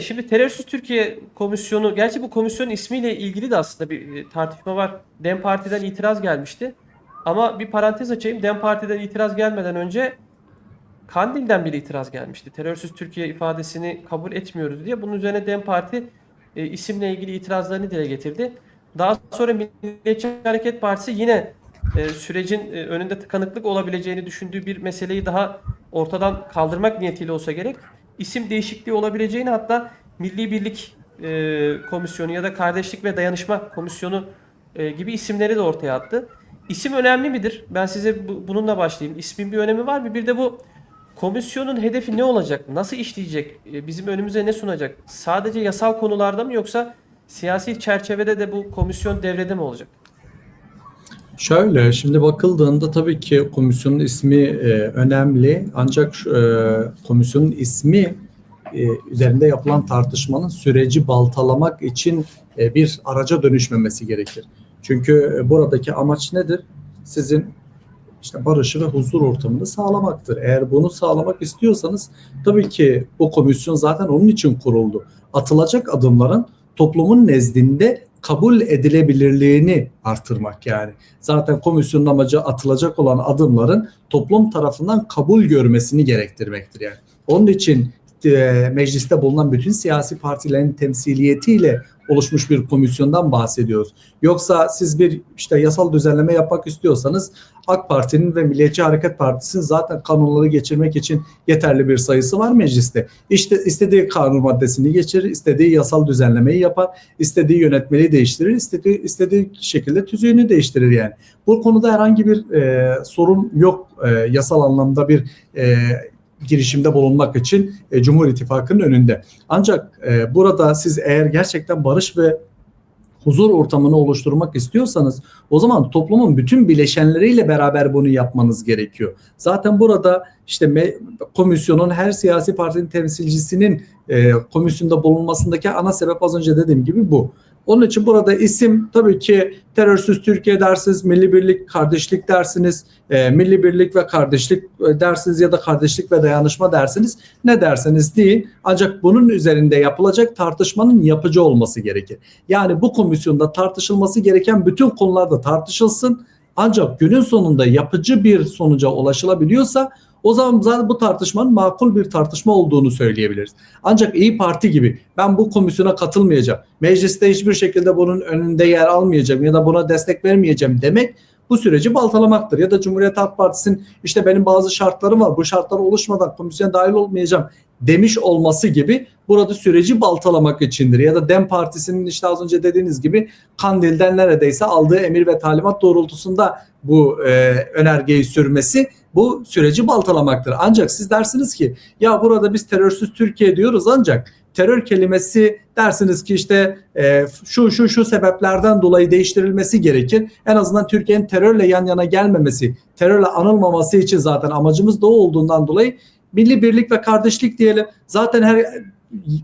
Şimdi Terörsüz Türkiye Komisyonu, gerçi bu komisyonun ismiyle ilgili de aslında bir e, tartışma var. Dem Parti'den itiraz gelmişti. Ama bir parantez açayım. Dem Parti'den itiraz gelmeden önce Kandil'den bir itiraz gelmişti. Terörsüz Türkiye ifadesini kabul etmiyoruz diye. Bunun üzerine Dem Parti e, isimle ilgili itirazlarını dile getirdi. Daha sonra Milliyetçi Hareket Partisi yine e, sürecin e, önünde tıkanıklık olabileceğini düşündüğü bir meseleyi daha ortadan kaldırmak niyetiyle olsa gerek isim değişikliği olabileceğini hatta Milli Birlik e, Komisyonu ya da Kardeşlik ve Dayanışma Komisyonu e, gibi isimleri de ortaya attı. İsim önemli midir? Ben size bu- bununla başlayayım. İsmin bir önemi var mı? Bir de bu komisyonun hedefi ne olacak? Nasıl işleyecek? E, bizim önümüze ne sunacak? Sadece yasal konularda mı yoksa siyasi çerçevede de bu komisyon devrede mi olacak? Şöyle, şimdi bakıldığında tabii ki komisyonun ismi e, önemli. Ancak e, komisyonun ismi e, üzerinde yapılan tartışmanın süreci baltalamak için e, bir araca dönüşmemesi gerekir. Çünkü e, buradaki amaç nedir? Sizin işte barışı ve huzur ortamını sağlamaktır. Eğer bunu sağlamak istiyorsanız tabii ki bu komisyon zaten onun için kuruldu. Atılacak adımların toplumun nezdinde kabul edilebilirliğini artırmak yani. Zaten komisyonun amacı atılacak olan adımların toplum tarafından kabul görmesini gerektirmektir yani. Onun için e, mecliste bulunan bütün siyasi partilerin temsiliyetiyle oluşmuş bir komisyondan bahsediyoruz. Yoksa siz bir işte yasal düzenleme yapmak istiyorsanız AK Parti'nin ve Milliyetçi Hareket Partisi'nin zaten kanunları geçirmek için yeterli bir sayısı var mecliste. İşte istediği kanun maddesini geçirir, istediği yasal düzenlemeyi yapar, istediği yönetmeliği değiştirir, istediği istediği şekilde tüzüğünü değiştirir yani. Bu konuda herhangi bir e, sorun yok e, yasal anlamda bir e, girişimde bulunmak için e, Cumhur İttifakı'nın önünde. Ancak e, burada siz eğer gerçekten barış ve huzur ortamını oluşturmak istiyorsanız o zaman toplumun bütün bileşenleriyle beraber bunu yapmanız gerekiyor. Zaten burada işte komisyonun her siyasi partinin temsilcisinin e, komisyonda bulunmasındaki ana sebep az önce dediğim gibi bu. Onun için burada isim tabii ki terörsüz Türkiye dersiniz, milli birlik, kardeşlik dersiniz, e, milli birlik ve kardeşlik e, dersiniz ya da kardeşlik ve dayanışma dersiniz. Ne derseniz deyin. Ancak bunun üzerinde yapılacak tartışmanın yapıcı olması gerekir. Yani bu komisyonda tartışılması gereken bütün konularda tartışılsın. Ancak günün sonunda yapıcı bir sonuca ulaşılabiliyorsa o zaman zaten bu tartışmanın makul bir tartışma olduğunu söyleyebiliriz. Ancak İyi Parti gibi ben bu komisyona katılmayacağım, mecliste hiçbir şekilde bunun önünde yer almayacağım ya da buna destek vermeyeceğim demek bu süreci baltalamaktır. Ya da Cumhuriyet Halk Partisi'nin işte benim bazı şartlarım var bu şartlar oluşmadan komisyona dahil olmayacağım demiş olması gibi burada süreci baltalamak içindir. Ya da DEM Partisi'nin işte az önce dediğiniz gibi Kandil'den neredeyse aldığı emir ve talimat doğrultusunda bu e, önergeyi sürmesi bu süreci baltalamaktır. Ancak siz dersiniz ki ya burada biz terörsüz Türkiye diyoruz ancak terör kelimesi dersiniz ki işte e, şu şu şu sebeplerden dolayı değiştirilmesi gerekir. En azından Türkiye'nin terörle yan yana gelmemesi, terörle anılmaması için zaten amacımız da o olduğundan dolayı milli birlik ve kardeşlik diyelim. Zaten her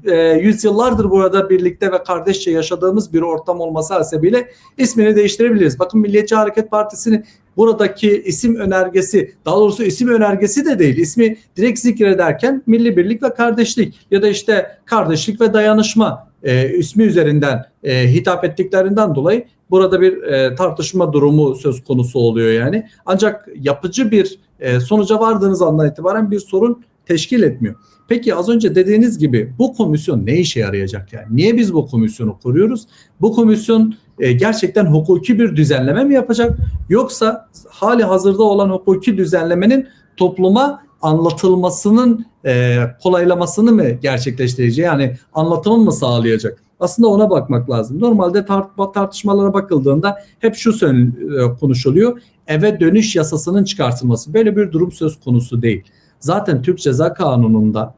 e, yüzyıllardır burada birlikte ve kardeşçe yaşadığımız bir ortam olması hasebiyle ismini değiştirebiliriz. Bakın Milliyetçi Hareket Partisi'nin buradaki isim önergesi, daha doğrusu isim önergesi de değil. İsmi direkt zikrederken Milli Birlik ve Kardeşlik ya da işte Kardeşlik ve Dayanışma e, ismi üzerinden e, hitap ettiklerinden dolayı burada bir e, tartışma durumu söz konusu oluyor yani. Ancak yapıcı bir e, sonuca vardığınız andan itibaren bir sorun teşkil etmiyor. Peki az önce dediğiniz gibi bu komisyon ne işe yarayacak yani? Niye biz bu komisyonu kuruyoruz? Bu komisyon e, gerçekten hukuki bir düzenleme mi yapacak? Yoksa hali hazırda olan hukuki düzenlemenin topluma anlatılmasının e, kolaylamasını mı gerçekleştireceği yani anlatımı mı sağlayacak? Aslında ona bakmak lazım. Normalde tart- tartışmalara bakıldığında hep şu e, konuşuluyor. Eve dönüş yasasının çıkartılması. Böyle bir durum söz konusu değil. Zaten Türk Ceza Kanunu'nda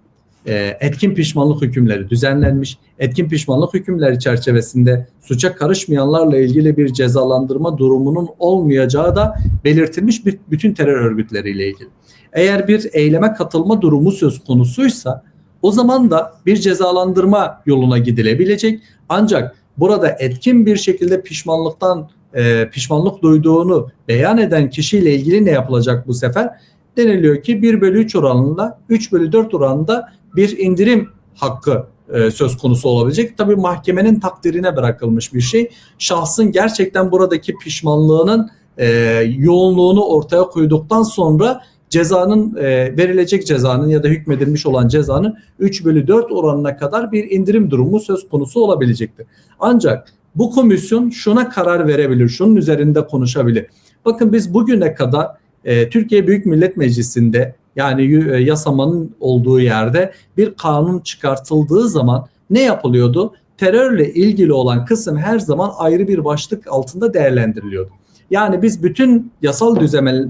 e, etkin pişmanlık hükümleri düzenlenmiş. Etkin pişmanlık hükümleri çerçevesinde suça karışmayanlarla ilgili bir cezalandırma durumunun olmayacağı da belirtilmiş bir, bütün terör örgütleriyle ilgili. Eğer bir eyleme katılma durumu söz konusuysa o zaman da bir cezalandırma yoluna gidilebilecek. Ancak burada etkin bir şekilde pişmanlıktan e, pişmanlık duyduğunu beyan eden kişiyle ilgili ne yapılacak bu sefer? Deniliyor ki 1 bölü 3 oranında 3 bölü 4 oranında bir indirim hakkı e, söz konusu olabilecek. Tabii mahkemenin takdirine bırakılmış bir şey. Şahsın gerçekten buradaki pişmanlığının e, yoğunluğunu ortaya koyduktan sonra cezanın e, verilecek cezanın ya da hükmedilmiş olan cezanın 3 bölü 4 oranına kadar bir indirim durumu söz konusu olabilecektir. Ancak bu komisyon şuna karar verebilir, şunun üzerinde konuşabilir. Bakın biz bugüne kadar e, Türkiye Büyük Millet Meclisi'nde yani e, yasamanın olduğu yerde bir kanun çıkartıldığı zaman ne yapılıyordu? Terörle ilgili olan kısım her zaman ayrı bir başlık altında değerlendiriliyordu. Yani biz bütün yasal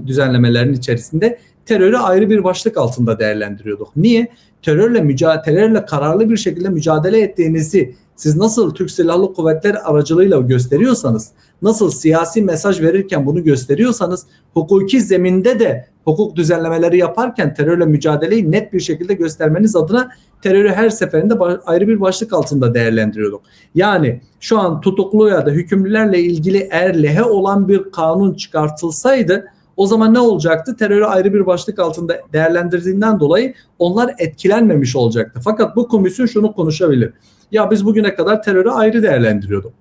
düzenlemelerin içerisinde terörü ayrı bir başlık altında değerlendiriyorduk. Niye? Terörle mücadele, kararlı bir şekilde mücadele ettiğinizi siz nasıl Türk Silahlı Kuvvetleri aracılığıyla gösteriyorsanız, nasıl siyasi mesaj verirken bunu gösteriyorsanız, hukuki zeminde de hukuk düzenlemeleri yaparken terörle mücadeleyi net bir şekilde göstermeniz adına terörü her seferinde ayrı bir başlık altında değerlendiriyorduk. Yani şu an tutuklu ya da hükümlülerle ilgili eğer lehe olan bir kanun çıkartılsaydı o zaman ne olacaktı? Terörü ayrı bir başlık altında değerlendirdiğinden dolayı onlar etkilenmemiş olacaktı. Fakat bu komisyon şunu konuşabilir. Ya biz bugüne kadar terörü ayrı değerlendiriyorduk.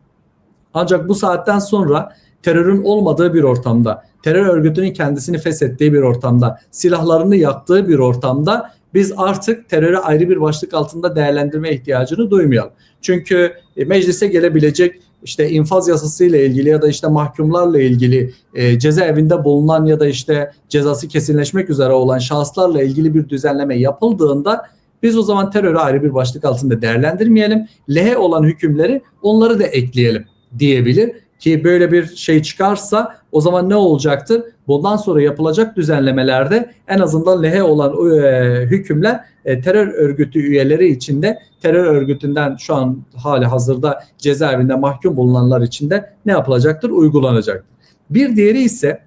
Ancak bu saatten sonra terörün olmadığı bir ortamda, terör örgütünün kendisini feshettiği bir ortamda, silahlarını yaktığı bir ortamda biz artık terörü ayrı bir başlık altında değerlendirme ihtiyacını duymayalım. Çünkü meclise gelebilecek işte infaz yasası ile ilgili ya da işte mahkumlarla ilgili e, cezaevinde bulunan ya da işte cezası kesinleşmek üzere olan şahıslarla ilgili bir düzenleme yapıldığında biz o zaman terörü ayrı bir başlık altında değerlendirmeyelim. Lehe olan hükümleri onları da ekleyelim diyebilir ki böyle bir şey çıkarsa o zaman ne olacaktır? Bundan sonra yapılacak düzenlemelerde en azından lehe olan e, hükümler e, terör örgütü üyeleri içinde terör örgütünden şu an hali hazırda cezaevinde mahkum bulunanlar içinde ne yapılacaktır? Uygulanacaktır. Bir diğeri ise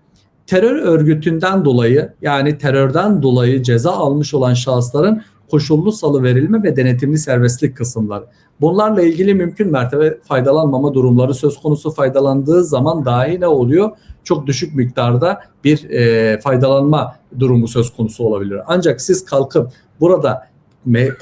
terör örgütünden dolayı yani terörden dolayı ceza almış olan şahısların koşullu salı verilme ve denetimli serbestlik kısımları. Bunlarla ilgili mümkün mertebe faydalanmama durumları söz konusu faydalandığı zaman dahi ne oluyor? Çok düşük miktarda bir e, faydalanma durumu söz konusu olabilir. Ancak siz kalkıp burada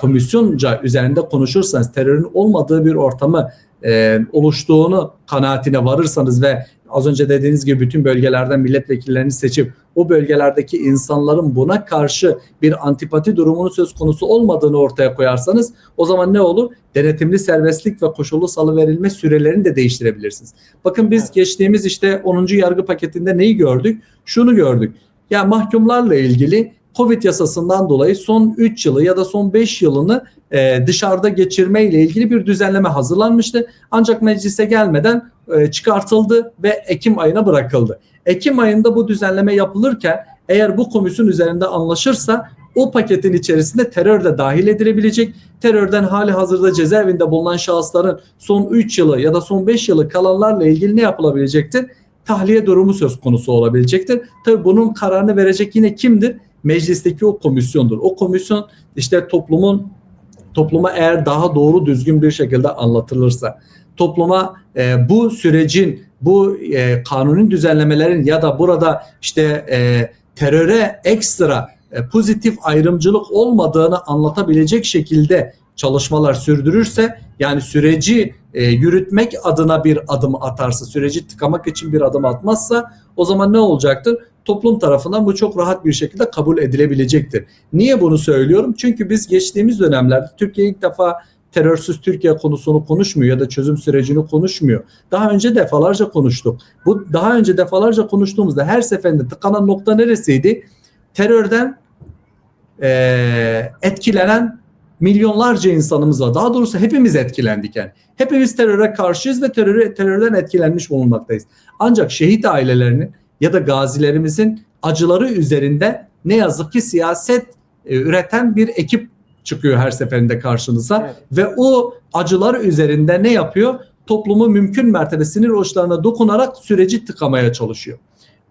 komisyonca üzerinde konuşursanız terörün olmadığı bir ortamı e, oluştuğunu kanaatine varırsanız ve az önce dediğiniz gibi bütün bölgelerden milletvekillerini seçip o bölgelerdeki insanların buna karşı bir antipati durumunu söz konusu olmadığını ortaya koyarsanız o zaman ne olur? Denetimli serbestlik ve koşullu salı verilme sürelerini de değiştirebilirsiniz. Bakın biz geçtiğimiz işte 10. yargı paketinde neyi gördük? Şunu gördük. Ya mahkumlarla ilgili Covid yasasından dolayı son 3 yılı ya da son 5 yılını e, dışarıda geçirme ile ilgili bir düzenleme hazırlanmıştı. Ancak meclise gelmeden e, çıkartıldı ve Ekim ayına bırakıldı. Ekim ayında bu düzenleme yapılırken eğer bu komisyon üzerinde anlaşırsa o paketin içerisinde terör de dahil edilebilecek. Terörden hali hazırda cezaevinde bulunan şahısların son 3 yılı ya da son 5 yılı kalanlarla ilgili ne yapılabilecektir? Tahliye durumu söz konusu olabilecektir. Tabii bunun kararını verecek yine kimdir? Meclisteki o komisyondur. O komisyon işte toplumun topluma eğer daha doğru düzgün bir şekilde anlatılırsa, topluma e, bu sürecin, bu e, kanunun düzenlemelerin ya da burada işte e, teröre ekstra e, pozitif ayrımcılık olmadığını anlatabilecek şekilde çalışmalar sürdürürse yani süreci e, yürütmek adına bir adım atarsa, süreci tıkamak için bir adım atmazsa o zaman ne olacaktır? Toplum tarafından bu çok rahat bir şekilde kabul edilebilecektir. Niye bunu söylüyorum? Çünkü biz geçtiğimiz dönemlerde Türkiye ilk defa terörsüz Türkiye konusunu konuşmuyor ya da çözüm sürecini konuşmuyor. Daha önce defalarca konuştuk. Bu daha önce defalarca konuştuğumuzda her seferinde tıkanan nokta neresiydi? Terörden eee, etkilenen milyonlarca insanımız var. Daha doğrusu hepimiz etkilendik yani. Hepimiz teröre karşıyız ve teröre, terörden etkilenmiş bulunmaktayız. Ancak şehit ailelerinin ya da gazilerimizin acıları üzerinde ne yazık ki siyaset e, üreten bir ekip çıkıyor her seferinde karşınıza Evet. ve o acılar üzerinde ne yapıyor? Toplumu mümkün mertebe sinir uçlarına dokunarak süreci tıkamaya çalışıyor.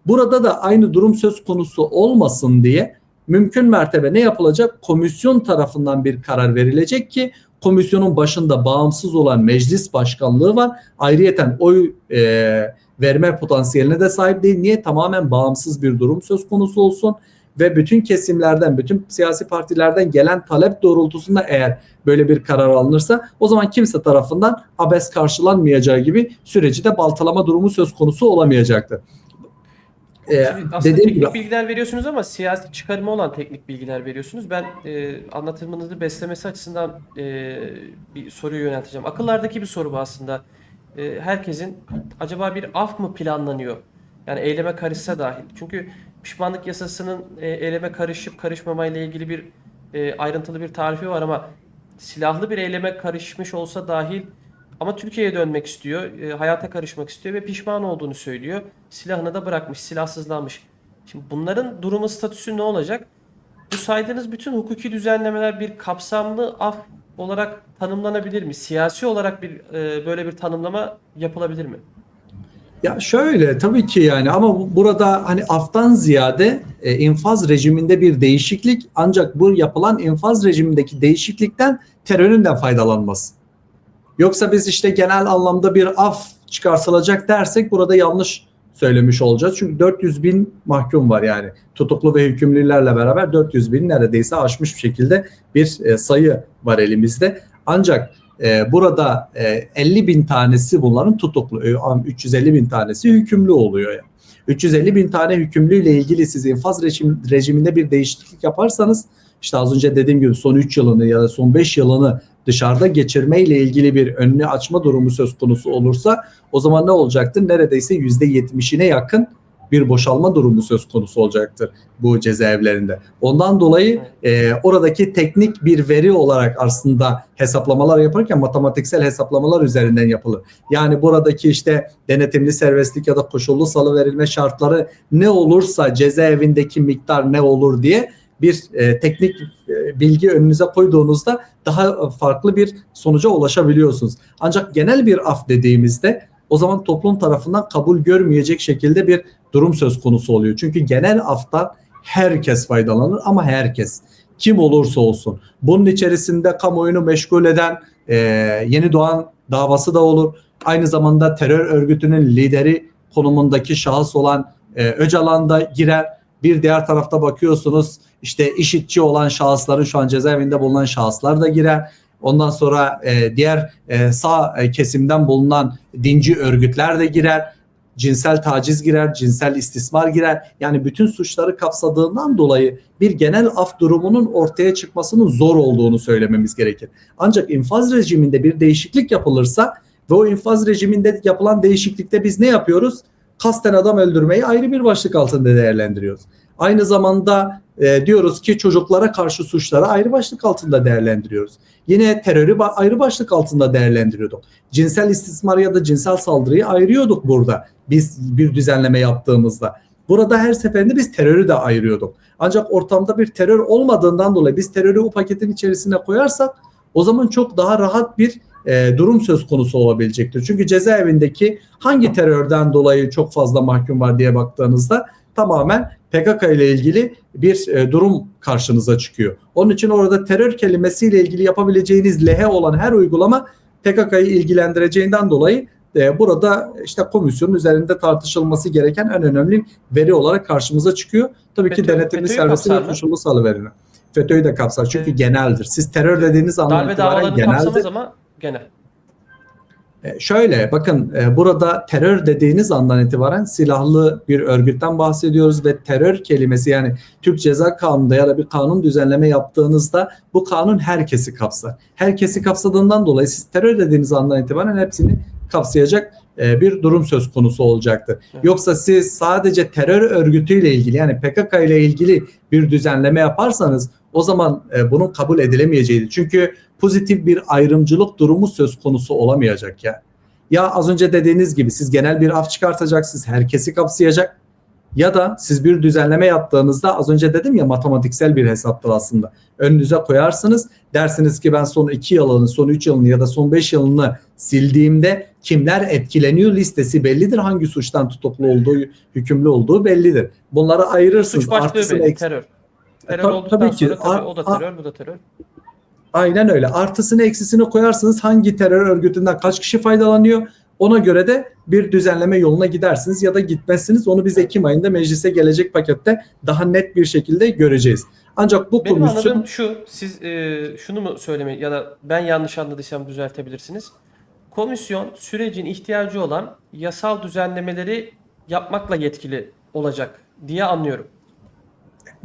Burada da aynı durum söz konusu olmasın diye mümkün mertebe ne yapılacak? Komisyon tarafından bir karar verilecek ki komisyonun başında bağımsız olan meclis başkanlığı var. Ayrıyeten oy e, verme potansiyeline de sahip değil. Niye? Tamamen bağımsız bir durum söz konusu olsun ve bütün kesimlerden, bütün siyasi partilerden gelen talep doğrultusunda eğer böyle bir karar alınırsa o zaman kimse tarafından abes karşılanmayacağı gibi süreci de baltalama durumu söz konusu olamayacaktır. Ee, aslında teknik gibi bilgiler veriyorsunuz ama siyasi çıkarımı olan teknik bilgiler veriyorsunuz. Ben e, anlatımınızı beslemesi açısından e, bir soruyu yönelteceğim. Akıllardaki bir soru bu aslında. E, herkesin acaba bir af mı planlanıyor? Yani eyleme karışsa dahil. Çünkü pişmanlık yasasının e, eyleme karışıp karışmamayla ilgili bir e, ayrıntılı bir tarifi var ama silahlı bir eyleme karışmış olsa dahil ama Türkiye'ye dönmek istiyor, e, hayata karışmak istiyor ve pişman olduğunu söylüyor. Silahını da bırakmış, silahsızlanmış. Şimdi bunların durumu statüsü ne olacak? Bu saydığınız bütün hukuki düzenlemeler bir kapsamlı af olarak tanımlanabilir mi? Siyasi olarak bir e, böyle bir tanımlama yapılabilir mi? Ya şöyle tabii ki yani ama bu- burada hani aftan ziyade e, infaz rejiminde bir değişiklik ancak bu yapılan infaz rejimindeki değişiklikten terörün de faydalanması. Yoksa biz işte genel anlamda bir af çıkartılacak dersek burada yanlış söylemiş olacağız. Çünkü 400 bin mahkum var yani tutuklu ve hükümlülerle beraber 400 bin neredeyse aşmış bir şekilde bir e, sayı var elimizde. Ancak e, burada e, 50 bin tanesi bunların tutuklu, e, am- 350 bin tanesi hükümlü oluyor. Yani. 350 bin tane hükümlüyle ilgili siz infaz rejim, rejiminde bir değişiklik yaparsanız işte az önce dediğim gibi son 3 yılını ya da son 5 yılını dışarıda geçirmeyle ilgili bir önünü açma durumu söz konusu olursa o zaman ne olacaktır? Neredeyse %70'ine yakın bir boşalma durumu söz konusu olacaktır bu cezaevlerinde. Ondan dolayı e, oradaki teknik bir veri olarak aslında hesaplamalar yaparken matematiksel hesaplamalar üzerinden yapılır. Yani buradaki işte denetimli serbestlik ya da koşullu salı verilme şartları ne olursa cezaevindeki miktar ne olur diye bir e, teknik e, bilgi önünüze koyduğunuzda daha farklı bir sonuca ulaşabiliyorsunuz. Ancak genel bir af dediğimizde o zaman toplum tarafından kabul görmeyecek şekilde bir durum söz konusu oluyor. Çünkü genel aftan herkes faydalanır ama herkes kim olursa olsun. Bunun içerisinde kamuoyunu meşgul eden e, yeni doğan davası da olur. Aynı zamanda terör örgütünün lideri konumundaki şahıs olan e, Öcalan girer. Bir diğer tarafta bakıyorsunuz işte işitçi olan şahısların şu an cezaevinde bulunan şahıslar da girer. Ondan sonra e, diğer e, sağ e, kesimden bulunan dinci örgütler de girer. Cinsel taciz girer, cinsel istismar girer. Yani bütün suçları kapsadığından dolayı bir genel af durumunun ortaya çıkmasının zor olduğunu söylememiz gerekir. Ancak infaz rejiminde bir değişiklik yapılırsa ve o infaz rejiminde yapılan değişiklikte biz ne yapıyoruz? Kasten adam öldürmeyi ayrı bir başlık altında değerlendiriyoruz. Aynı zamanda e, diyoruz ki çocuklara karşı suçları ayrı başlık altında değerlendiriyoruz. Yine terörü ayrı başlık altında değerlendiriyorduk. Cinsel istismar ya da cinsel saldırıyı ayırıyorduk burada biz bir düzenleme yaptığımızda. Burada her seferinde biz terörü de ayırıyorduk. Ancak ortamda bir terör olmadığından dolayı biz terörü o paketin içerisine koyarsak o zaman çok daha rahat bir e, durum söz konusu olabilecektir. Çünkü cezaevindeki hangi terörden dolayı çok fazla mahkum var diye baktığınızda tamamen PKK ile ilgili bir e, durum karşınıza çıkıyor. Onun için orada terör kelimesiyle ilgili yapabileceğiniz lehe olan her uygulama PKK'yı ilgilendireceğinden dolayı e, burada işte komisyonun üzerinde tartışılması gereken en önemli veri olarak karşımıza çıkıyor. Tabii ki FETÖ- denetimli FETÖ'yü serbestlik kapsar ve koşullu salıverimi. FETÖ'yü de kapsar çünkü Evet. geneldir. Siz terör dediğiniz andan Darbe itibaren davalarını geneldir. kapsamaz ama genel. E, Şöyle bakın e, burada terör dediğiniz andan itibaren silahlı bir örgütten bahsediyoruz ve terör kelimesi yani Türk Ceza Kanunu'nda ya da bir kanun düzenleme yaptığınızda bu kanun herkesi kapsar. Herkesi kapsadığından dolayı siz terör dediğiniz andan itibaren hepsini kapsayacak e, bir durum söz konusu olacaktır. Evet. Yoksa siz sadece terör örgütüyle ilgili yani PKK ile ilgili bir düzenleme yaparsanız o zaman e, bunun kabul edilemeyeceğidir. Çünkü pozitif bir ayrımcılık durumu söz konusu olamayacak ya. Ya az önce dediğiniz gibi siz genel bir af çıkartacaksınız, herkesi kapsayacak. Ya da siz bir düzenleme yaptığınızda az önce dedim ya matematiksel bir hesaptır aslında. Önünüze koyarsınız. Dersiniz ki ben son 2 yılını, son 3 yılını ya da son 5 yılını sildiğimde kimler etkileniyor listesi bellidir. Hangi suçtan tutuklu olduğu, hükümlü olduğu bellidir. Bunları ayırırsınız. Suç başlığı belli, terör. Terör tabii- olduktan tabii ki. sonra tabii o da terör, bu da terör. Aynen öyle. Artısını eksisini koyarsınız hangi terör örgütünden kaç kişi faydalanıyor ona göre de bir düzenleme yoluna gidersiniz ya da gitmezsiniz. Onu biz Ekim ayında meclise gelecek pakette daha net bir şekilde göreceğiz. Ancak bu Benim komisyon anladığım şu, siz e, şunu mu söylemeyi ya da ben yanlış anladıysam düzeltebilirsiniz. Komisyon sürecin ihtiyacı olan yasal düzenlemeleri yapmakla yetkili olacak diye anlıyorum.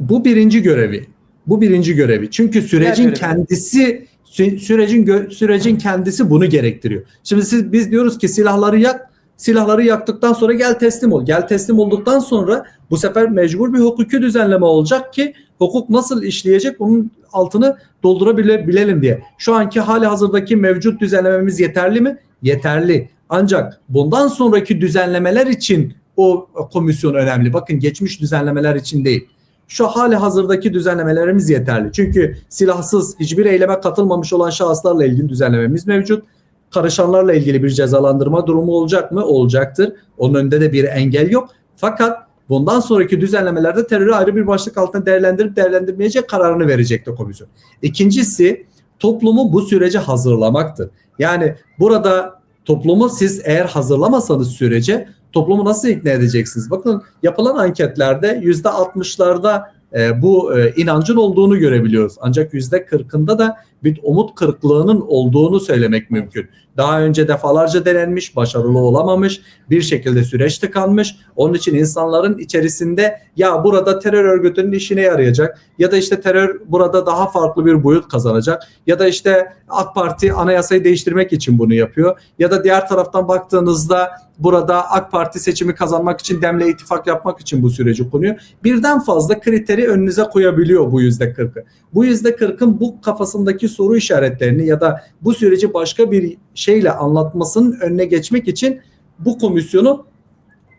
Bu birinci görevi. Bu birinci görevi. Çünkü sürecin görevi. kendisi sü- sürecin sürecin kendisi bunu gerektiriyor. Şimdi siz biz diyoruz ki silahları yak. Silahları yaktıktan sonra gel teslim ol. Gel teslim olduktan sonra bu sefer mecbur bir hukuki düzenleme olacak ki hukuk nasıl işleyecek bunun altını doldurabilelim diye. Şu anki hali hazırdaki mevcut düzenlememiz yeterli mi? Yeterli. Ancak bundan sonraki düzenlemeler için o komisyon önemli. Bakın geçmiş düzenlemeler için değil şu hali hazırdaki düzenlemelerimiz yeterli. Çünkü silahsız hiçbir eyleme katılmamış olan şahıslarla ilgili düzenlememiz mevcut. Karışanlarla ilgili bir cezalandırma durumu olacak mı? Olacaktır. Onun önünde de bir engel yok. Fakat bundan sonraki düzenlemelerde terörü ayrı bir başlık altında değerlendirip değerlendirmeyecek kararını verecekti komisyon. İkincisi toplumu bu sürece hazırlamaktır. Yani burada toplumu siz eğer hazırlamasanız sürece toplumu nasıl ikna edeceksiniz? Bakın yapılan anketlerde yüzde 60'larda e, bu e, inancın olduğunu görebiliyoruz. Ancak yüzde 40'ında da bir umut kırıklığının olduğunu söylemek mümkün. Daha önce defalarca denenmiş, başarılı olamamış, bir şekilde süreç tıkanmış. Onun için insanların içerisinde ya burada terör örgütünün işine yarayacak ya da işte terör burada daha farklı bir boyut kazanacak ya da işte AK Parti anayasayı değiştirmek için bunu yapıyor ya da diğer taraftan baktığınızda burada AK Parti seçimi kazanmak için Demle ittifak yapmak için bu süreci konuyor. Birden fazla kriteri önünüze koyabiliyor bu yüzde kırkı. Bu yüzde kırkın bu kafasındaki soru işaretlerini ya da bu süreci başka bir şeyle anlatmasının önüne geçmek için bu komisyonu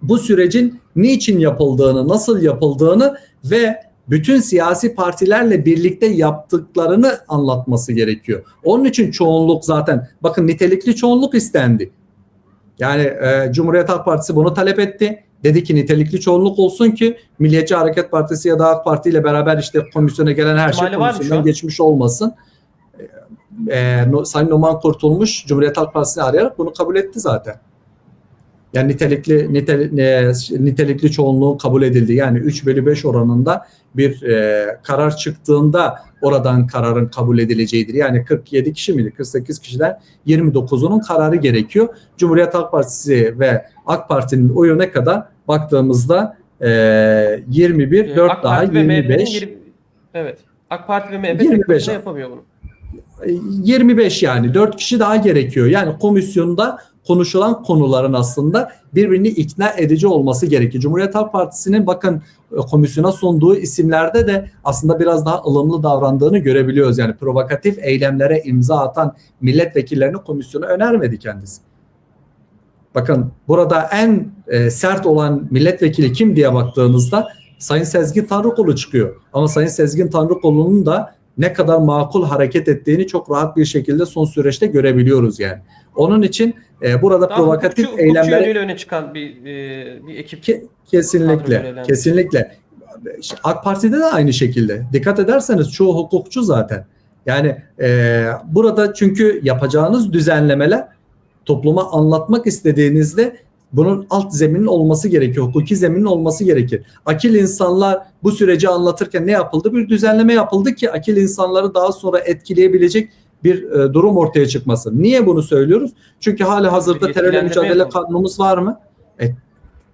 bu sürecin niçin yapıldığını, nasıl yapıldığını ve bütün siyasi partilerle birlikte yaptıklarını anlatması gerekiyor. Onun için çoğunluk zaten bakın nitelikli çoğunluk istendi. Yani e, Cumhuriyet Halk Partisi bunu talep etti. Dedi ki nitelikli çoğunluk olsun ki Milliyetçi Hareket Partisi ya da AK Parti ile beraber işte komisyona gelen her şey komisyondan an? geçmiş olmasın. E, e, Sayın Numan Kurtulmuş Cumhuriyet Halk Partisi'ni arayarak bunu kabul etti zaten. Yani nitelikli niteli, ne- nitelikli çoğunluğun kabul edildi. Yani 3 bölü 5 oranında bir e, karar çıktığında oradan kararın kabul edileceğidir. Yani 47 kişi miydi? 48 kişiden 29'unun kararı gerekiyor. Cumhuriyet Halk Partisi ve AK Parti'nin oyu ne kadar? Baktığımızda e, 21, Ee, 4 AK daha Parti ve MHP'nin 25. yirmi- evet. AK Parti ve MHP 25 tek başına yapamıyor bunu. 25 yani 4 kişi daha gerekiyor. Yani komisyonda konuşulan konuların aslında birbirini ikna edici olması gerekiyor. Cumhuriyet Halk Partisi'nin bakın e, komisyona sunduğu isimlerde de aslında biraz daha ılımlı davrandığını görebiliyoruz. Yani provokatif eylemlere imza atan milletvekillerini komisyona önermedi kendisi. Bakın burada en e, sert olan milletvekili kim diye baktığınızda Sayın Sezgin Tanrıkulu çıkıyor. Ama Sayın Sezgin Tanrıkulu'nun da ne kadar makul hareket ettiğini çok rahat bir şekilde son süreçte görebiliyoruz yani. Onun için e, burada Daha provokatif hukukçu, hukukçu eylemlere yönüyle öne çıkan bir, e, bir ekip. Ke- kesinlikle, kesinlikle. İşte AK Parti'de de aynı şekilde. Dikkat ederseniz çoğu hukukçu zaten. Yani e, burada çünkü yapacağınız düzenlemeler topluma anlatmak istediğinizde bunun alt zeminin olması gerekiyor. Hukuki zeminin olması gerekir. Akil insanlar bu süreci anlatırken ne yapıldı? Bir düzenleme yapıldı ki akil insanları daha sonra etkileyebilecek bir e, durum ortaya çıkmasın. Niye bunu söylüyoruz? Çünkü hali hazırda terörle mücadele yapalım. kanunumuz var mı? E,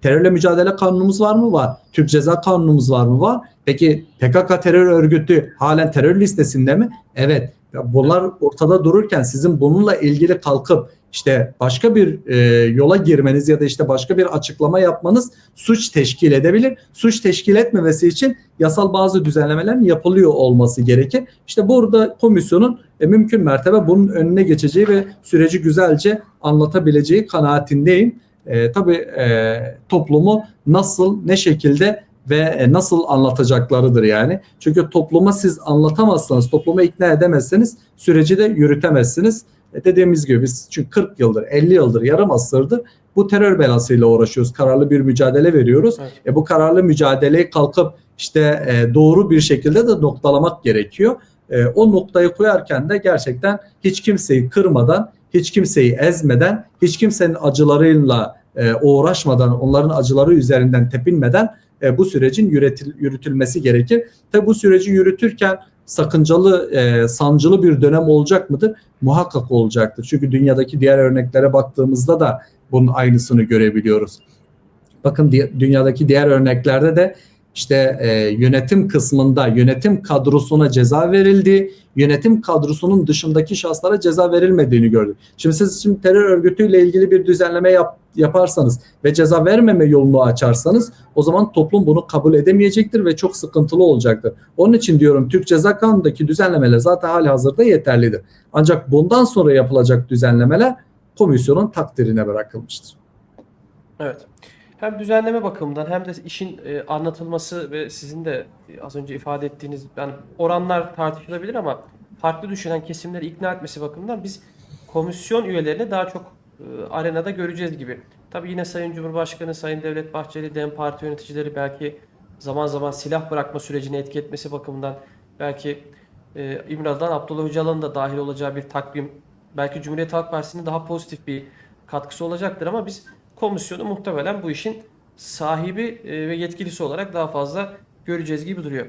terörle mücadele kanunumuz var mı? Var. Türk Ceza Kanunumuz var mı? Var. Peki PKK terör örgütü halen terör listesinde mi? Evet. Ya Bunlar ortada dururken sizin bununla ilgili kalkıp işte başka bir e, yola girmeniz ya da işte başka bir açıklama yapmanız suç teşkil edebilir. Suç teşkil etmemesi için yasal bazı düzenlemelerin yapılıyor olması gerekir. İşte burada komisyonun e, mümkün mertebe bunun önüne geçeceği ve süreci güzelce anlatabileceği kanaatindeyim. E, tabii e, toplumu nasıl, ne şekilde ve e, nasıl anlatacaklarıdır yani. Çünkü topluma siz anlatamazsanız, topluma ikna edemezseniz süreci de yürütemezsiniz. E, dediğimiz gibi biz çünkü 40 yıldır, 50 yıldır, yarım asırdır bu terör belasıyla uğraşıyoruz. Kararlı bir mücadele veriyoruz. Evet. E, bu kararlı mücadeleyi kalkıp işte e, doğru bir şekilde de noktalamak gerekiyor. E, o noktayı koyarken de gerçekten hiç kimseyi kırmadan, hiç kimseyi ezmeden, hiç kimsenin acılarıyla e, uğraşmadan, onların acıları üzerinden tepinmeden e, bu sürecin yönetil, yürütülmesi gerekir. Tabi bu süreci yürütürken sakıncalı, e, sancılı bir dönem olacak mıdır? Muhakkak olacaktır. Çünkü dünyadaki diğer örneklere baktığımızda da bunun aynısını görebiliyoruz. Bakın dünyadaki diğer örneklerde de işte e, yönetim kısmında yönetim kadrosuna ceza verildi, yönetim kadrosunun dışındaki şahıslara ceza verilmediğini gördük. Şimdi siz şimdi terör örgütüyle ilgili bir düzenleme yap, yaparsanız ve ceza vermeme yolunu açarsanız o zaman toplum bunu kabul edemeyecektir ve çok sıkıntılı olacaktır. Onun için diyorum Türk Ceza Kanunu'ndaki düzenlemeler zaten hali hazırda yeterlidir. Ancak bundan sonra yapılacak düzenlemeler komisyonun takdirine bırakılmıştır. Evet. Hem düzenleme bakımından hem de işin e, anlatılması ve sizin de e, az önce ifade ettiğiniz yani oranlar tartışılabilir ama farklı düşünen kesimleri ikna etmesi bakımından biz komisyon üyelerini daha çok e, arenada göreceğiz gibi. Tabii yine Sayın Cumhurbaşkanı, Sayın Devlet Bahçeli, DEM Parti yöneticileri belki zaman zaman silah bırakma sürecini etki etmesi bakımından belki e, İmralı'dan Abdullah Öcalan'ın da dahil olacağı bir takvim belki Cumhuriyet Halk Partisi'nin daha pozitif bir katkısı olacaktır ama biz komisyonu muhtemelen bu işin sahibi e, ve yetkilisi olarak daha fazla göreceğiz gibi duruyor.